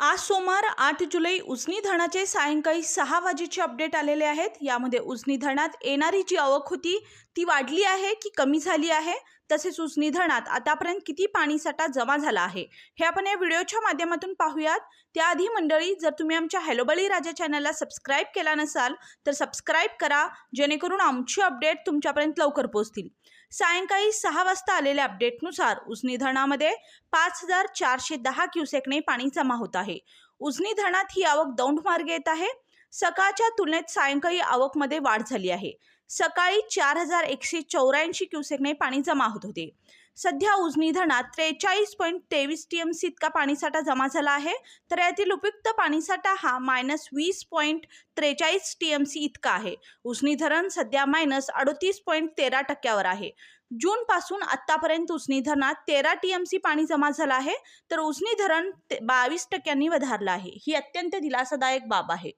आज सोमवार आठ जुलै उजनी धरणाचे सायंकाळी सहा वाजेचे अपडेट आलेले आहेत. यामध्ये उजनी धरणात येणारी जी आवक होती ती वाढली आहे की कमी झाली आहे? तसेच उजनी धरणात आतापर्यंत किती पाणीसाठा जमा झाला आहे? हे आपण या व्हिडिओच्या माध्यमातून पाहूयात. त्याआधी मंडळी जर तुम्ही आमच्या हॅलोबळी राजा चॅनलला सबस्क्राईब केला नसाल तर सबस्क्राईब करा जेणेकरून आमची अपडेट तुमच्यापर्यंत लवकर पोहोचतील. सायंकाळी सहा वाजता आलेल्या अपडेटनुसार उजनी धरणामध्ये पाच हजार चारशे दहा क्युसेकने पाणी जमा होत आहे. उजनी धरणात ही आवक दौंड मार्गे येत आहे. सकाळच्या तुलनेत सायंकाळी आवकमध्ये वाढ झाली आहे. सकाळी चार हजार एकशे चौऱ्याऐंशी क्युसेकने पाणी जमा होत होते. सध्या उजनी धरणात त्रेचाळीस पॉईंट तेवीस टी एम सी इतका पाणीसाठा जमा झाला आहे. तर यातील उपयुक्त पाणीसाठा हा मायनस वीस पॉईंट त्रेचाळीस टी एम सी इतका आहे. उजनी धरण सध्या मायनस अडतीस पॉईंट तेरा टक्क्यावर आहे. जूनपासून आत्तापर्यंत उजनी धरणात तेरा टी एम सी पाणी जमा झालं आहे. तर उजनी धरण बावीस टक्क्यांनी वधारलं आहे. ही अत्यंत दिलासादायक बाब आहे.